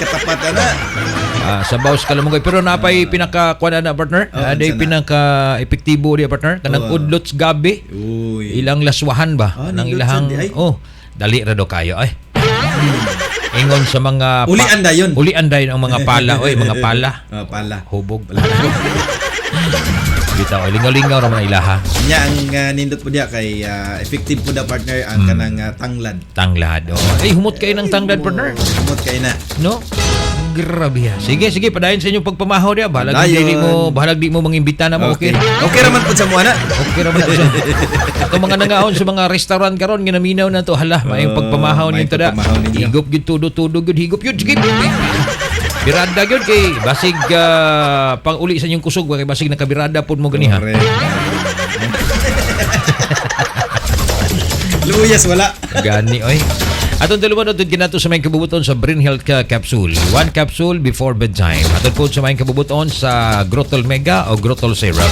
katapat na. Ah, sa bawas ka lamang pero napay pinaka kuan na partner. Oh, Uh, unsa na? pinaka epektibo di partner. Kanang Oh. udlots gabi. Uy. Ilang laswahan ba Ah, nang ilahang oh dali ra do kayo ay. Ingon sa mga Uli anda yun. Uli anday ang mga pala oy mga pala. Oh, pala. Hubog. Bitaw lingaw-lingaw ra man ilaha. Nya ang uh, nindot po diya kay ah, effective po da partner ang Hmm. kanang ah, tanglad. Tanglad. Oh. Ay humot kayo ng tanglad partner. Humot kay na. No? Grabe ha. Sige, sige, padayon sa inyong pagpamahaw diya. Bahalag Dayon. di mo, bahalag di mo mangimbita na mo, okay? Okay raman po sa mo ana. Okay ra man ako. Ato mga nangaon sa mga restaurant karon ginaminaw na to hala, maayong Oh, pagpamahaw tada. pagpamahaw ninyo. Higop gyud tudo-tudo gyud higop gyud sige. Birada gyud kay basig ah, pang uli sa inyong kusog kay basig nakabirada pud mo ganiha. Correct. Luyas wala. Gani oy. Atong dalawa na ginato sa may kabubuton sa Brin Health Ca- Capsule. One capsule before bedtime. Atong po sa may kabubuton sa Grotol Mega o Grotol Syrup.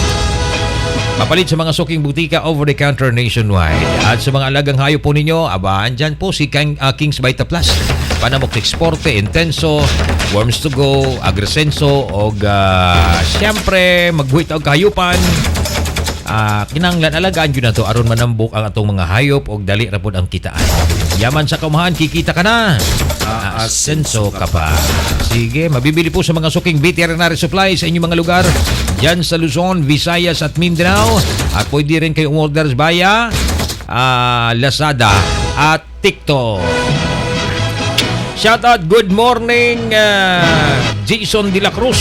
Mapalit sa mga suking butika over-the-counter nationwide. At sa mga alagang hayop po ninyo, aba, andyan po si King, ah, King's Vita Plus. Panamok Exporte, Intenso, Worms to Go, Agresenso, o uh, siyempre, magbuhit og kahayupan. Ah, kinanglan alagaan gyud nato aron manambok ang atong mga hayop og dali ra pud ang kitaan. Yaman sa kamahan kikita ka na. Ah, Asenso ka pa. Sige, mabibili po sa mga suking veterinary supply sa inyong mga lugar. Diyan sa Luzon, Visayas at Mindanao. At pwede rin kayo umorder via ah, Lazada at TikTok. Shout out, good morning ah, Jason De La Cruz.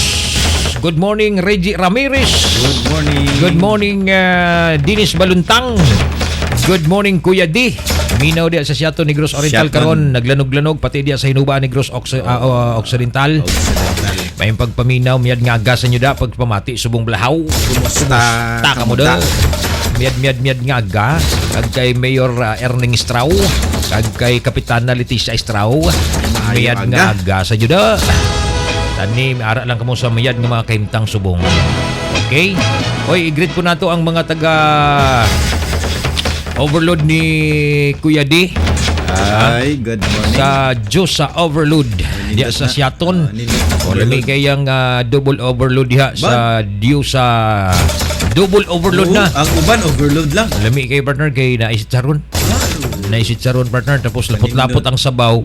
Good morning Reggie Ramirez. Good morning. Good morning, uh, Dinis Baluntang. Good morning, Kuya D. Minaw dia sa Siato Negros Oriental karon naglanog-lanog pati dia sa Hinuba Negros Ox- ah, ah, Occidental. May pagpaminaw miyad nga agasan nyo da pagpamati subong blahaw. Kumusta? Taka mo da. Miyad miyad miyad nga aga kag kay Mayor ah, Erning Strau kag kay Kapitana Leticia Strau. Miyad nga aga sa nyo da. Tani, ara lang kamo sa miyad nga mga kaimtang subong. Okay? Oy, i-greet po nato ang mga taga overload ni Kuya D. Ay, good morning. sa Diyos sa overload. Diya sa Siaton. O lami kayang ah, double overload diha sa Diyos sa double overload na. Ang uban overload lang. Lami kay partner kay naisit saron. Naisit saron partner. Tapos lapot-lapot ang sabaw.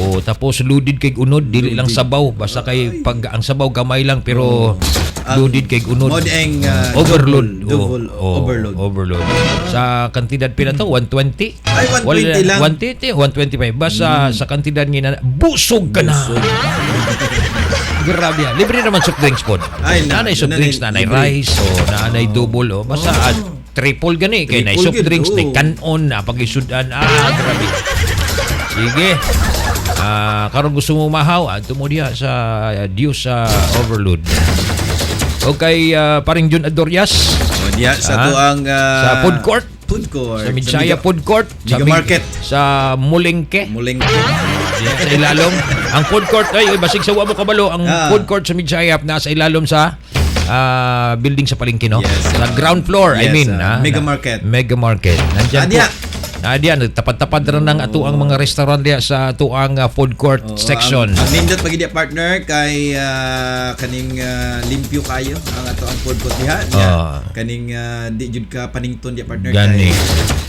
O tapos loaded kay unod dili lang sabaw. Basta kay pag ang sabaw gamay lang pero loaded kay unod. Mod ang ah, overload. Double, double Oh, overload. Overload. Sa kantidad pila to 120. Ay, 120 lang. 120, 125. Basta sa kantidad nga busog ka na. Grabe yan. Libre naman soft drinks po. Ay, na- nanay soft nanay- drinks, nanay libre. rice, o nanay double, o. Basta ah, triple gani. Kaya nanay soft drinks, oo. nay kanon, na pag-isudan. Ah, grabe. Sige. Ah, karon gusto mo mahaw, adto mo diha sa uh, Diyos sa Overload. O kay ah, paring Jun Adorias O diya sa Ah, tuang ah, sa food court. Food court. sa Midsaya Miga- Food Court, sa, Mega Mig- Market. sa Mulengke. Muling Diyan sa ilalom. ang food court, ay, basig sa mo kabalo, ang Ah. food court sa Midsayap nasa ilalom sa ah, building sa Palengke, no? Yes. Sa ground floor, I Yes, mean. ah, ah, Mega na- Market. Mega Market. Nandyan Adya. po. Adya, tapad-tapad rin ng ato ang mga restaurant diya sa ato ang ah, food court section. Ang, ang nindot pag partner kay ah, kaning ah, limpyo kayo ang ato ang food court diha. Niya. Ah. Kaning ah, di jud ka panington di partner Gani. kay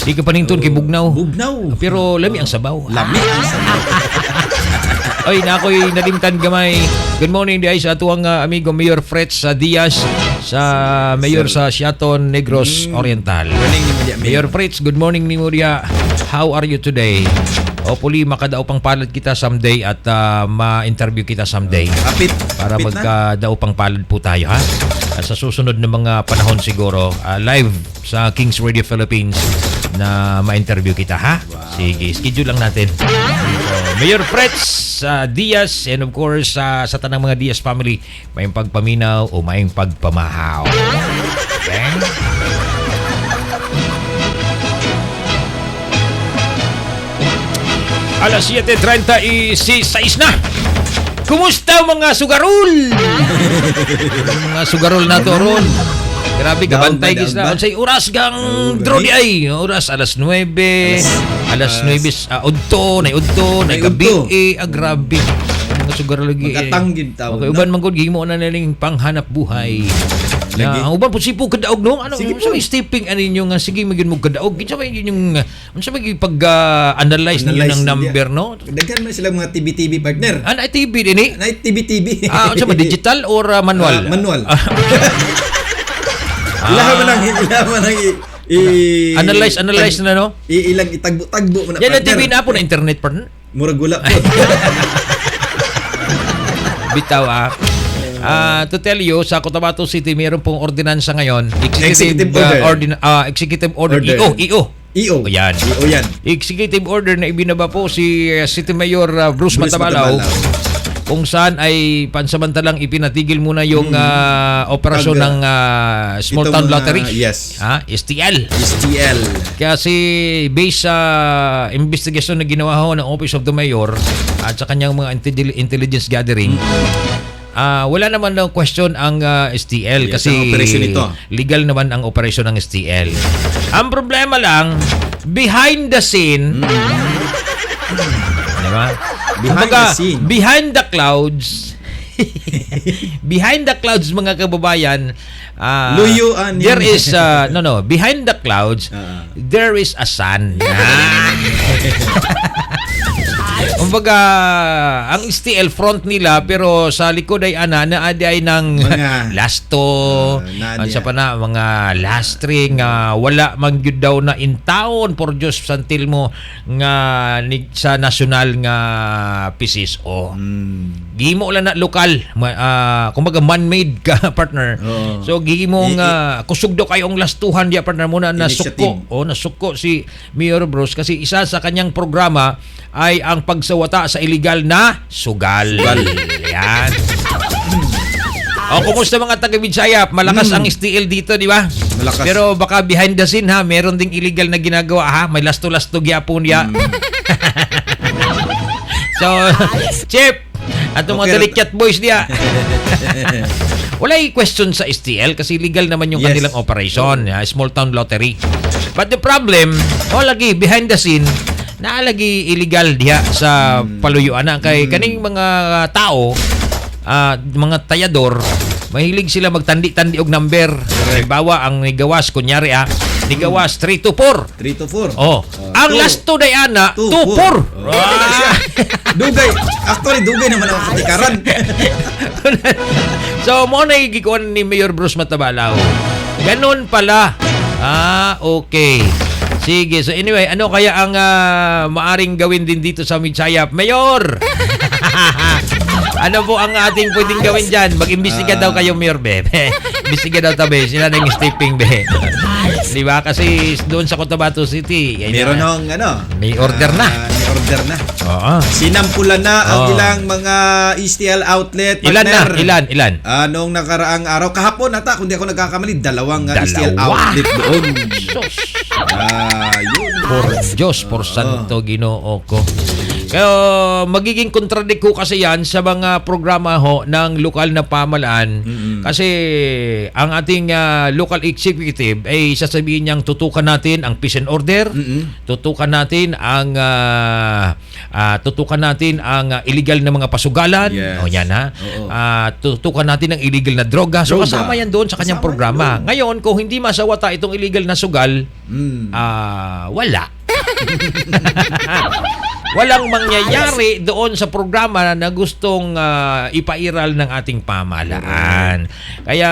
Di ka panington kay Bugnaw. Bugnaw. Pero lami ang sabaw. Lami ang sabaw. Oy, na ako'y nalimtan gamay. Good morning di ay sa atuang uh, amigo Mayor Fretz sa Diaz sa Mayor sa Siaton Negros Oriental. Morning Mayor Fritz, good morning ni Muria. How are you today? Hopefully makadao pang palad kita someday at uh, ma-interview kita someday Kapit. para kapit na. magkadao pang palad po tayo ha. At sa susunod na mga panahon siguro, uh, live sa Kings Radio Philippines na ma-interview kita ha. Sige, schedule lang natin. So, Mayor Fritz uh, Diaz and of course uh, sa tanang mga Diaz family, may pagpaminaw o may pagpamahaw. Okay? Alas 7.36 na. Kumusta mga sugarol? mga sugarol na to ron. Grabe, Daog kabantay na, gis na. ba? Say, oras gang draw di ay. Oras, alas 9. Alas, alas- 9, ah, udto, na udto, na Nay gabi. Eh, ah, grabe. Mga sugar lagi. Magkatanggid tawag, Okay, uban man gud gihimo na niling panghanap buhay. Lagi. Na, ang uban po sipo kadaog no. Ano Sige po. may stepping ano ninyo nga sige magin mo kadaog. Kinsa may yung unsa may pag ah, analyze ninyo ng number no? Daghan man sila mga TV-TV partner. Ano ay TV dinhi? Night TV-TV. Ah, unsa ba digital or ah, manual? Ah, manual. Ah, Ilaha man ang ilaha man ang i- analyze analyze na no. i- ilang itagbo-tagbo mo na Yan ang TV na po na internet partner. Murag gula po. Bitaw ah. Ah, to tell you, sa Cotabato City, mayroon pong ordinansa ngayon. Executive ah, order. ordin- ah, executive order. Order. EO, EO. EO. Yan. EO yan. Executive order na ibinaba po si uh, City Mayor uh, Bruce, Bruce Matabalaw Matabalaw. Kung saan ay pansamantalang ipinatigil muna yung uh, operasyon Pag, ng uh, Small Town Lottery. yes. Ha? STL. STL. Kasi based sa investigation na ginawa ho ng Office of the Mayor at sa kanyang mga intelli- intelligence gathering, ah wala naman daw question ang ah, STL Yes, kasi ang legal naman ang operasyon ng STL. Ang problema lang, behind the scene, di ba? Behind Kumbaga, the scene. behind the clouds, behind the clouds mga kababayan, Luyuan there is uh, no no, behind the clouds Ah. there is a sun. Kumbaga, ang STL front nila pero sa likod ay ana na ay ng Mga- lasto, na ano sa pa na mga lastring nga wala man gyud daw na in town for Diyos santil mo nga ni, sa national nga PCSO. Mm. Gihimo lang na lokal, ma, ah, kumbaga man-made ka partner. Oo. So gihimo I- nga kusog daw kayong lastuhan dia partner muna nasuko. Initiative. O nasuko si Mayor Bros kasi isa sa kanyang programa ay ang pagsawata sa illegal na sugal. Yan. O kumusta mga taga Bidsayap? Malakas ang STL dito, di ba? Hmm. Malakas. Pero baka behind the scene ha, meron ding illegal na ginagawa ha. May lasto-lasto gyapon ya. Hmm. so, Chip, atong mga Okay, dalikyat boys diya. Wala i question sa STL kasi legal naman yung Yes. kanilang operation, ya, small town lottery. But the problem, o lagi behind the scene, naalagi illegal diha sa Hmm. paluyuan na kay kaning mga tao, ah, mga tayador, mahilig sila magtandi-tandi og number. Halimbawa, ang nigawas kunyari ah, nigawas 3 to 4. 3 to 4. Oh, ang two. last to Diana, 2 Two, 4. four. Oh, dugay. Actually, dugay naman ang katikaran. so, mo na gikuan ni Mayor Bruce Matabalaw. Ganon pala. Ah, okay. Sige. So anyway, ano kaya ang ah, maaring gawin din dito sa Midsayap? Mayor! ano po ang ating pwedeng gawin dyan? Mag-imbestiga daw kayo, Mayor Bebe. Imbestiga daw tabi. Sila na yung stepping, be. Di ba? Kasi doon sa Cotabato City, yan Meron na- hong ano. May order na. ah, may order na. Oo. Sinampulan na ang ilang mga STL outlet. Ilan na? partner. Ilan? Ilan? Ah, noong nakaraang araw, kahapon ata, kung di ako nagkakamali, dalawang ah, Dalawa. STL outlet doon. Sus. Ah, yun. por Diyos, por santo ginoo ko. Kaya magiging kontradik ko kasi yan sa mga programa ho ng lokal na pamalaan kasi ang ating ah, local executive ay sasabihin niyang tutukan natin ang peace and order, Mm-mm. tutukan natin ang ah, ah, tutukan natin ang ah, illegal na mga pasugalan. Yes. O yan ha. Oo. Ah, tutukan natin ang illegal na droga. So Droga. kasama yan doon sa kanyang Kasama programa. yan Ngayon, kung hindi masawata itong illegal na sugal, Mm. Ah, wala. Walang mangyayari doon sa programa na gustong ah, ipairal ng ating pamahalaan. Kaya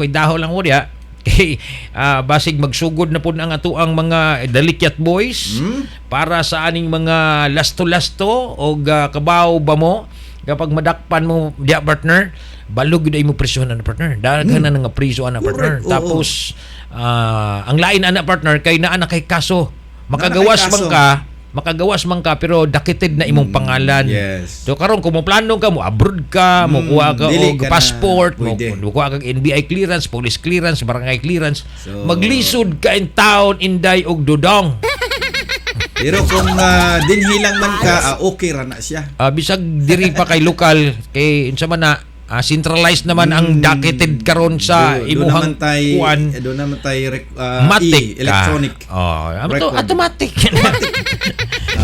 kung daho lang mo diya, kay ah, basig magsugod na po ang ato ang mga dalikyat boys Hmm? para sa aning mga lasto-lasto o kabaw ba mo? Kapag madakpan mo diya partner balog gid mo presyonan na partner? Daghan na nga presyo na partner? Hmm. Tapos ah, ang lain ana partner kay naa na kay kaso. Makagawas man ka makagawas man ka pero dakited na imong pangalan Hmm, yes. so karon kung mo plano ka mo abroad ka mo Mm, kuha ka dili og ka na passport mo, pwede. mo kuha ka NBI clearance police clearance barangay clearance So- maglisod ka in town inday og dudong Pero kung ah, dinhilang man ka, ah, okay ra na siya. Ah, bisag diri pa kay lokal kay unsa man na ah, centralized naman ang docketed karon sa Do- do imuhang naman tay, kuan eh, do naman tay rec- ah, matic e, electronic. ka. Oh, ato- record. automatic.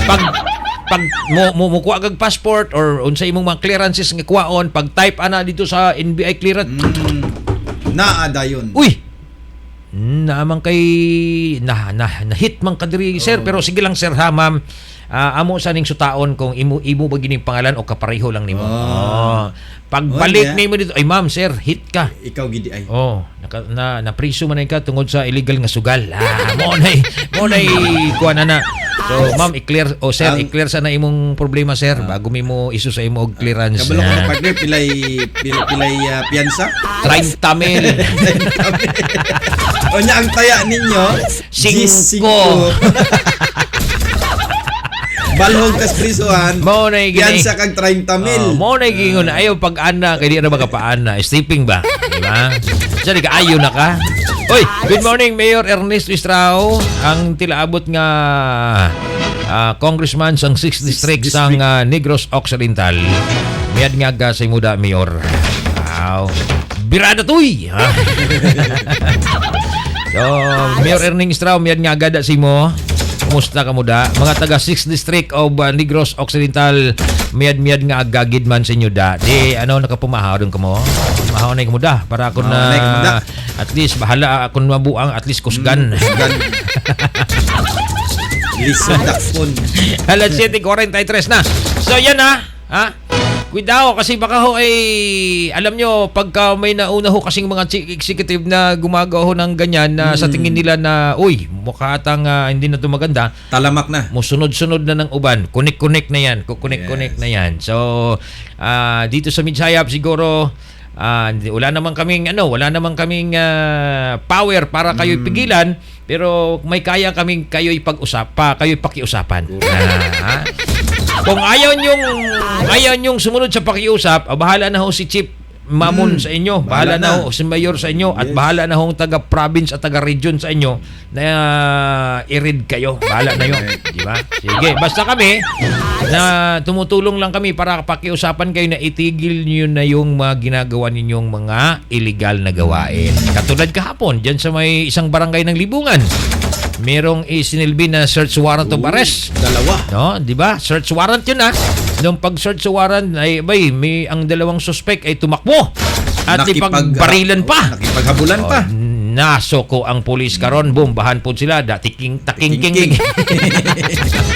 Pag pag mo mo mukuha kag passport or unsa imong mga clearances nga kuwaon pag type ana dito sa NBI clearance Mm, naada yun. uy naman kay na na, na hit man kadiri sir pero sige lang sir ha ma'am Ah, amo sa ning sutaon kung imo imo ba gining pangalan o kapareho lang nimo. Oh. Oh. Pagbalik Oh, yeah. nimo dito ay ma'am sir hit ka. Ikaw gidi ay. Oh, naka, na na priso man ka tungod sa illegal nga sugal. Ah, mo nay mo nay kuha na na. So, ma'am, i-clear o sir, Ang- i-clear sa na imong problema sir bago mi mo isu sa imo og clearance. Kabalo ko Ah, na partner, pilay, pilay, pilay uh, piyansa. 30 mil. o niya ang taya ninyo, Singko. Balhog kas prisuhan, Mo nay gini. piyansa kag 30 mil. Oh, mo na gingon ayaw pag ana kay di na makapaana. Stepping ba? Di ba? Sa di ka ayo na ka. Oy, good morning Mayor Ernest Estrao. Ang tilaabot nga ah, congressman sang 6th district sang ah, Negros Occidental. Miyad nga ga sa muda Mayor. Wow. Birada tuy. So, Mayor Ernest Estrao, miyad nga gada si mo. Kumusta ka muda? Mga taga 6th District of uh, Negros Occidental, miyad-miyad nga agagid man sa inyo da. Di, ano, nakapumahaw doon ka mo? Mahaw na yung muda. Para ako na na, at least, bahala akong mabuang, at least kusgan. Gan. Lisod dakpon. Alas 7.43 na. So, yan na. Ha? Cuidado kasi baka ho ay alam nyo pagka may nauna ho kasing mga executive na gumagawa ho ng ganyan na sa tingin nila na uy mukha atang ah, hindi na to maganda Talamak na. mo sunod-sunod na ng uban. Kunik-kunik na yan. Kukunik-kunik Yes. na yan. So, ah, dito sa Midsayap siguro, hindi- wala naman kaming, ano, wala naman kaming ah, power para kayo Mm. pigilan, pero may kaya kaming kayo ipag-usap pa, kayo pakiusapan. Ah, ha? Kung ayaw nyong, ayaw nyong sumunod sa pakiusap, ah, bahala na ho si Chief Mamon sa inyo. Bahala, Bahala na na. ho si Mayor sa inyo at Yes. bahala na hong taga-province at taga-region sa inyo na uh, i-read kayo. Bahala na yun. Di ba? Sige. Basta kami, na tumutulong lang kami para pakiusapan kayo na itigil niyo na yung mga ginagawa ninyong mga illegal na gawain. Katulad kahapon, dyan sa may isang barangay ng Libungan, merong isinilbi na search warrant of arrest. Dalawa. No, 'di ba? Search warrant 'yun ah. Nung pag-search warrant ay bay, may ang dalawang suspect ay tumakbo at Nakipag- ipagbarilan pa. Nakipaghabulan pa. Oh, naso ko ang pulis karon, boom, bahan po sila, da tiking taking king.